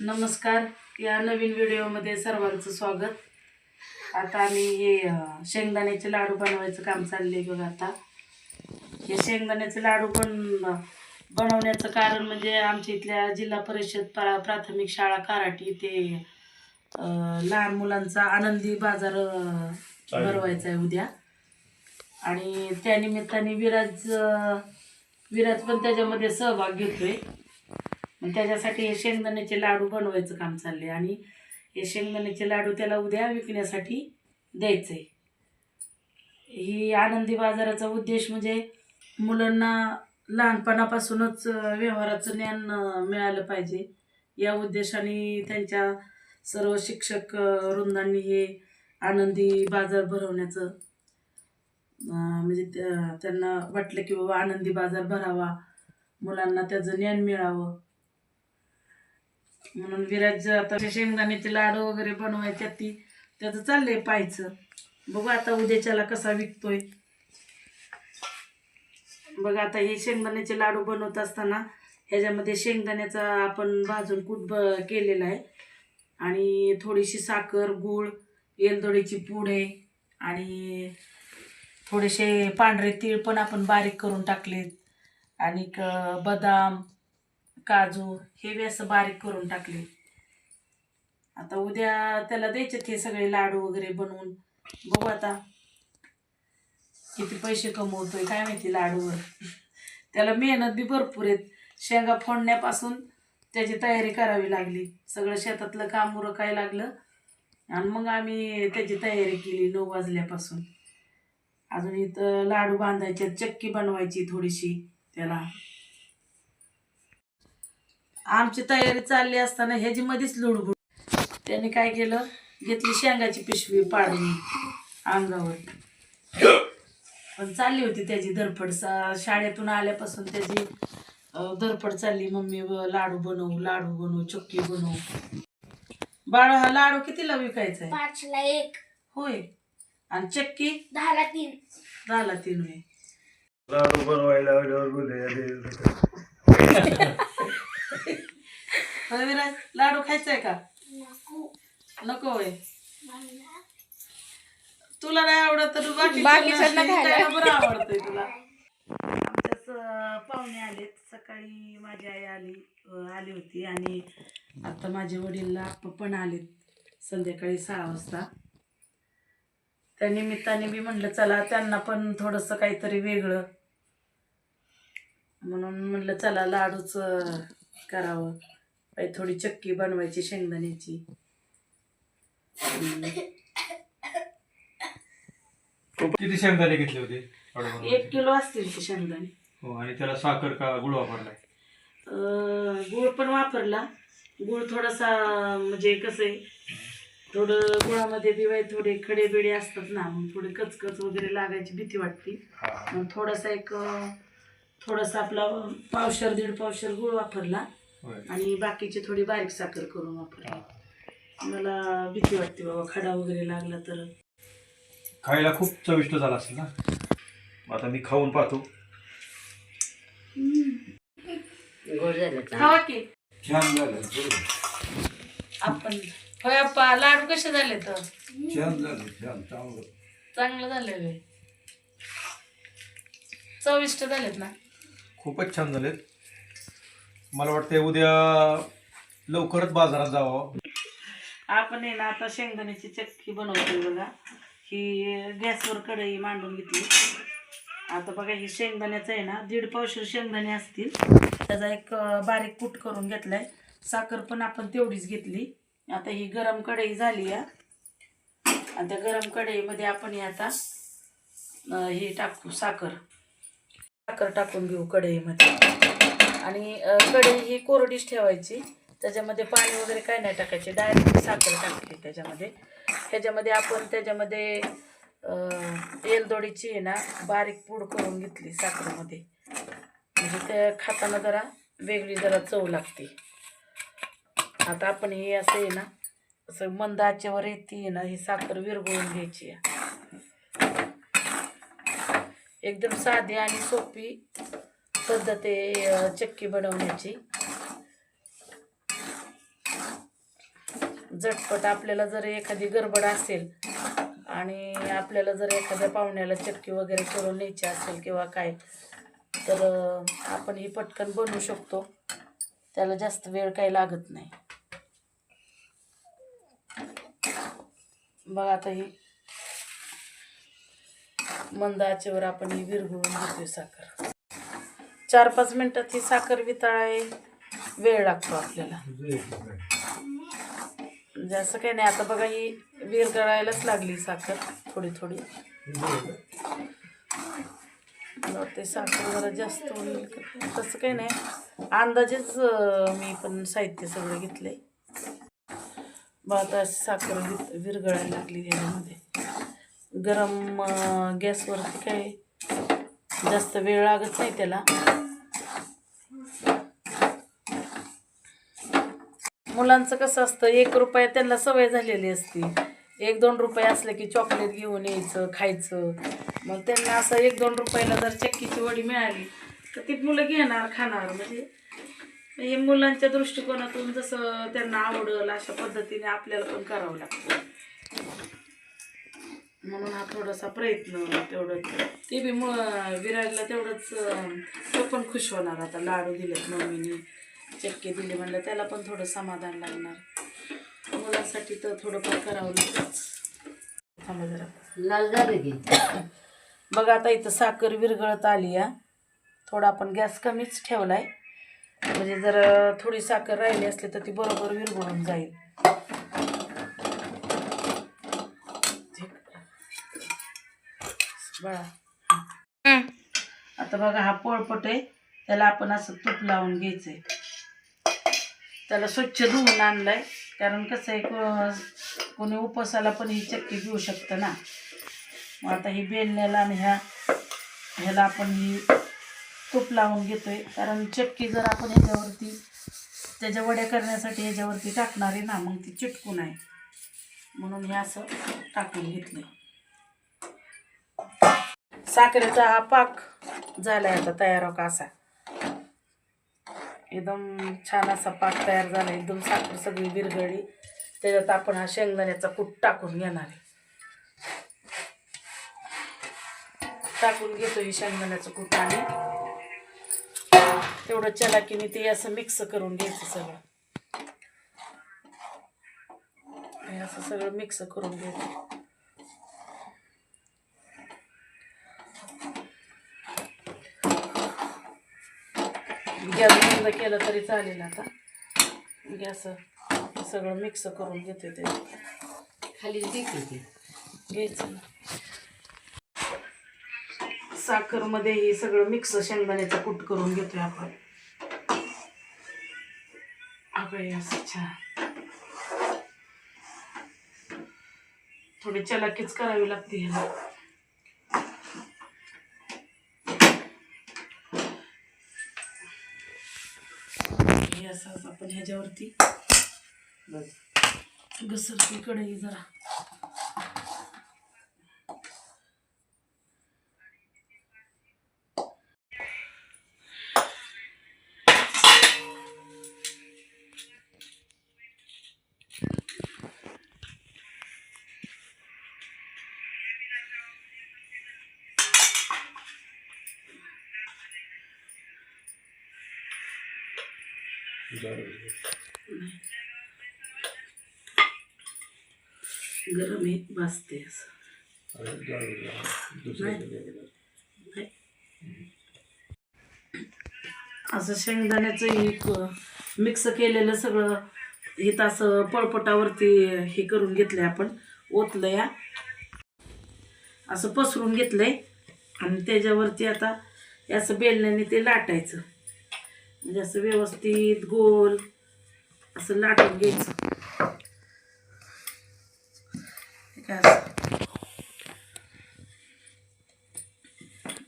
नमस्कार. या नवीन व्हिडिओमध्ये सर्वांचं स्वागत. आता आम्ही हे शेंगदाण्याचे लाडू बनवायचं काम चाललंय बघा आता. हे शेंगदाण्याचे लाडू पण बनवण्याचं कारण म्हणजे आमच्या इथल्या जिल्हा परिषद प्रा प्राथमिक शाळा काराटी ते लहान मुलांचा आनंदी बाजार भरवायचा आहे उद्या. आणि त्यानिमित्ताने विराज विराज पण त्याच्यामध्ये सहभाग घेतोय. मग त्याच्यासाठी हे शेंगदाण्याचे लाडू बनवायचं काम चालले आणि हे शेंगदाण्याचे लाडू त्याला उद्या विकण्यासाठी द्यायचे. ही आनंदी बाजाराचा उद्देश म्हणजे मुलांना लहानपणापासूनच व्यवहाराचं ज्ञान मिळालं पाहिजे. या उद्देशाने त्यांच्या सर्व शिक्षक वृंदांनी हे आनंदी बाजार भरवण्याचं म्हणजे त्या- त्यांना वाटलं की बाबा आनंदी बाजार भरावा. मुलांना त्याचं ज्ञान मिळावं. म्हणून विराज आता शेंगदाण्याचे लाडू वगैरे बनवायच्या ती. त्याचं चाललंय पाहायचं. बघू आता उद्याच्याला कसा विकतोय. बघा आता हे शेंगदाण्याचे लाडू बनवत असताना ह्याच्यामध्ये शेंगदाण्याचा आपण भाजून कूट ब केलेला आहे. आणि थोडीशी साखर गूळ येलदोडीची पूड आहे आणि थोडेसे पांढरे तीळ पण आपण बारीक करून टाकलेत. आणि बदाम काजू हे बी असं बारीक करून टाकले. आता उद्या त्याला द्यायचे ते सगळे लाडू वगैरे बनवून. बघू आता किती पैसे कमवतोय काय माहिती लाडूवर. त्याला मेहनत बी भरपूर आहेत. शेंगा फोडण्यापासून त्याची तयारी करावी लागली. सगळं शेतातलं काम उरकाय लागलं. आणि मग आम्ही त्याची तयारी केली नऊ वाजल्यापासून. अजून इथं लाडू बांधायचे चक्की बनवायची थोडीशी त्याला. आमची तयारी चालली असताना ह्याची मध्येच लुडबुड. त्याने काय केलं? घेतली शेंगाची पिशवी पाडून अंगावर. पण चालली होती त्याची धरपड सा- शाळेतून आल्यापासून त्याची धरपड चालली. मम्मी व लाडू बनवू लाडू बनवू चक्की बनवू. बाळ हा लाडू कितीला विकायचा आहे? पाचला एक. होय. आणि चक्की? दहाला तीन. झाला तीन वे लाडू बनवायला होय विराज लाडू खायचाय का? नको. नको होय. तुला नाही आवडत तर बाकी. बरं आवडतंय तुला. आमच्याच पाहुणे आलेत. सकाळी माझी आई आली आली होती आणि आता माझे वडील आप्पा पण आलेत संध्याकाळी सहा वाजता. त्या निमित्ताने मी म्हटलं चला त्यांना पण थोडंसं काहीतरी वेगळं. म्हणून म्हटलं चला लाडूच करावं. काही थोडी चक्की बनवायची शेंगदाण्याची. किती शेंगदाणे घेतले होते? एक किलो असतील ते शेंगदाणे. हो आणि त्याला साखर का गुळ वापरलाय? अं, गुळ पण वापरला. गुळ थोडासा म्हणजे कसं आहे थोडं गुळामध्ये बिवाय थोडे खडे बिडे असतात ना मग थोडे कचकच वगैरे लागायची भीती वाटते. मग थोडासा एक थोडासा आपला पावशर दीड पावशर गुळ वापरला. आणि बाकीची थोडी बारीक साखर करून वापरली. मला भीती वाटते बाबा खडा वगैरे लागला तर. खायला खूप चविष्ट झाला असेल ना? मग आता मी खाऊन पाहतो. खावा की. छान झालं आपण होय अप्पा लाडू कसे झाले तर? छान झालं छान चांगलं. चविष्ट झालेत ना? खूपच छान झालेत. मला वाटतंय उद्या लवकरच बाजारात जावं. आपण आहे ना आता शेंगदाण्याची चक्की बनवतोय बघा. ही गॅसवर कढई मांडून घेतली. आता बघा ही शेंगदाण्याचं आहे ना दीड पावशेर शेंगदाणे असतील. त्याचा एक अं, बारीक कूट करून घेतलाय. साखर पण आपण तेवढीच घेतली. आता ही गरम कढई झाली या. आणि त्या गरम कढईमध्ये आपण हे आता अं, हे टाकू साखर. साखर टाकून घेऊ कढईमध्ये. आणि कढई ही कोरडीच ठेवायची. त्याच्यामध्ये पाणी वगैरे काय नाही टाकायचे. डायरेक्ट साखर टाकते त्याच्यामध्ये. त्याच्यामध्ये आपण त्याच्यामध्ये एलदोडीची आहे ना बारीक पूड करून घेतली साखरेमध्ये. म्हणजे त्या खाताना जरा वेगळी जरा चव लागते. आता आपण हे असं आहे ना असं मंद आचेवर येते आहे ना ही साखर विरघळून घ्यायची आहे. एकदम साधी आणि सोपी पद्धत आहे चक्की बनवण्याची. झटपट आपल्याला जर एखादी गडबड असेल आणि आपल्याला जर एखाद्या पाहुण्याला चक्की वगैरे करून न्यायची असेल किंवा काय तर आपण ही पटकन बनवू शकतो. त्याला जास्त वेळ काही लागत नाही. बघा आता ही मंद आचेवर आपण ही विरघळून घेतोय साखर. चार पाच मिनिटात ही साखर वितळाय वेळ लागतो आपल्याला. जास्त काही नाही आता बघा ही विरघळायलाच लागली साखर थोडी थोडी. ते साखर जरा जास्त होईल तसं काही नाही. अंदाजेच मी पण साहित्य सगळं घेतले बघ आता साखर विरघळायला लागली ह्याच्यामध्ये गरम गॅसवर गॅसवरती काय जास्त वेळ लागत नाही त्याला. मुलांचं कसं असतं एक रुपया त्यांना सवय झालेली असते. एक दोन रुपये असले की चॉकलेट घेऊन यायचं खायचं. मग त्यांना असं एक दोन रुपयाला जर चक्कीची वडी मिळाली तर ती मुलं घेणार खाणार. म्हणजे हे मुलांच्या दृष्टिकोनातून जसं त्यांना आवडल अशा पद्धतीने आपल्याला पण करावं लागतं. म्हणून हा थोडासा प्रयत्न तेवढं ते बी मग विराजला तेवढंच तो पण खुश होणार आता. लाडू दिलेत मम्मीने. चक्के दिले म्हणलं त्याला पण थोडं समाधान लागणार. मुलांसाठी तर थोडंफार करावं लागतंच थांबा जरा. लाल झालं की. बघा आता इथं साखर विरघळत आली या थोडा आपण गॅस कमीच ठेवलाय. म्हणजे जर थोडी साखर राहिली असली तर ती बरोबर विरघळून जाईल. बळा. आता बघा हा पोळपट आहे. त्याला आपण असं तूप लावून घ्यायचंय. त्याला स्वच्छ धुवून आणलाय. कारण कसं आहे को- कोणी उपवासाला पण ही चक्की घेऊ शकतं ना. मग आता ही बेलण्याला आणि ह्या ह्याला आपण ही तूप लावून घेतोय. कारण चक्की जर आपण ह्याच्यावरती त्याच्या वड्या करण्यासाठी ह्याच्यावरती टाकणार आहे ना मग ती चिटकू नाही. म्हणून हे असं टाकून घेतलंय. साखरेचा हा पाक झालाय आता तयार हो का असा. एकदम छान असा पाक तयार झाला एकदम साखर सगळी विरघळली. त्याच्यात आपण हा शेंगदाण्याचा कूट टाकून घेणार आहे. टाकून घेतो ही शेंगदाण्याचं कूट आणि तेवढं चलाकीने ते असं मिक्स करून घ्यायचं सगळं. असं सगळं मिक्स करून घ्यायचं. गॅस बंद केलं तरी चालेल आता. गॅस सगळं मिक्स करून घेते ते. खाली देखील ती. घ्यायचं साखरमध्ये हे सगळं मिक्स शेंगदाण्याचं कूट करून घेतोय आपण. असं छान. थोडी चलाकीच करावी लागते ह्याला. असं आपण ह्याच्यावरती घसरती कढई जरा. गरम आहे भाजते असं. असं शेंगदाण्याचं एक मिक्स केलेलं सगळं हे असं पळपटावरती हे करून घेतलंय आपण ओतलं या असं पसरून घेतलंय. आणि त्याच्यावरती आता याचं असं बेलण्याने ते लाटायचं. म्हणजे असं व्यवस्थित गोल असं लाटून घ्यायचं. असं.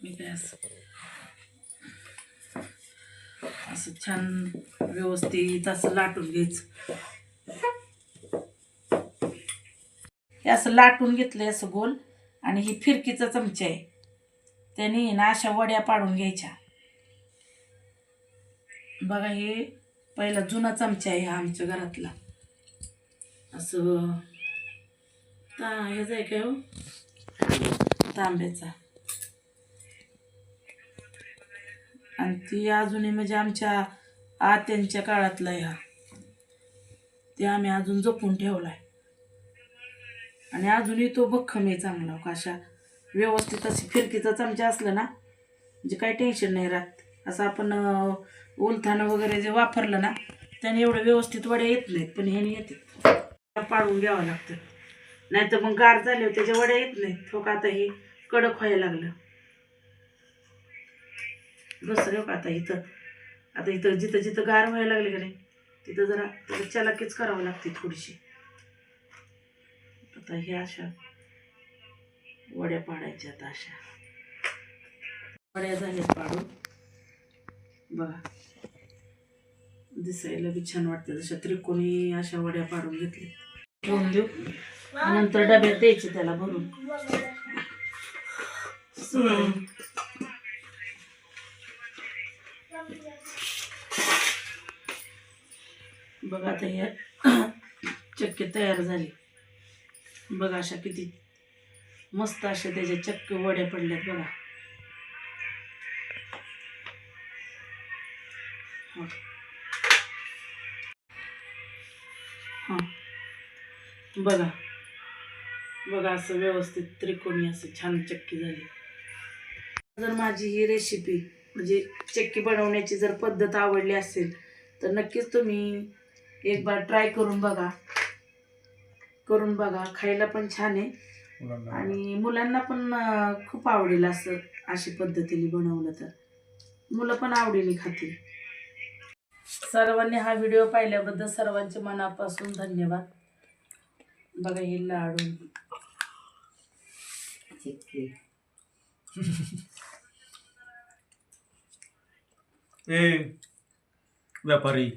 मी काय असं छान व्यवस्थित असं लाटून घ्यायचं. हे असं लाटून घेतलंय असं गोल. आणि ही फिरकीचा चमचा आहे. त्याने ना अशा वड्या पाडून घ्यायच्या. बघा हे पहिला जुना चमचा आहे हा आमच्या घरातला. असं ता ह्याचा आहे काय हो? तांब्याचा. आणि ती अजूनही म्हणजे आमच्या आत्यांच्या काळातला ह्या ते आम्ही अजून जपून ठेवलाय. आणि अजूनही तो भक्कम आहे चांगला हो कशा व्यवस्थित अशी फिरकीचा चमचा असला ना म्हणजे काही टेन्शन नाही राहत. असं आपण उलथानं वगैरे जे वापरलं ना त्याने एवढं व्यवस्थित वड्या येत नाहीत पण ह्याने येते. पाडून घ्यावं लागतं. नाही तर मग गार झाले त्याच्या वड्या येत नाहीत. थोक का आता हे कडक व्हायला लागलं. दुसरं का आता इथं. आता इथं जिथं जिथं गार व्हायला लागले का नाही तिथं जरा त्याला चलाकीच करावं लागते थोडीशी. आता हे अशा वड्या पाडायच्या आता अशा. वड्या झाल्यात पाडून. बघा. दिसायला बी छान वाटते. जशा त्रिकोणी अशा वड्या पाडून घेतल्या. ठेवून देऊ. नंतर डब्यात द्यायचे त्याला भरून. बघा आता हे चक्के तयार झाले. बघा अशा किती मस्त अशा त्याच्या चक्के वड्या पडल्यात बघा. हां. बघा. बघा असं व्यवस्थित त्रिकोणी असं छान चक्की झाली. जर माझी ही रेसिपी म्हणजे चक्की बनवण्याची जर पद्धत आवडली असेल तर नक्कीच तुम्ही एक बार ट्राय करून बघा. करून बघा. खायला पण छान आहे. आणि मुलांना पण खूप आवडेल असं अशी पद्धतीने बनवलं तर. मुलं पण आवडीने खातील. सर्वांनी हा व्हिडिओ पाहिल्याबद्दल सर्वांचे मनापासून धन्यवाद. बघा हे लाडू. चिक्की. ए व्यापारी.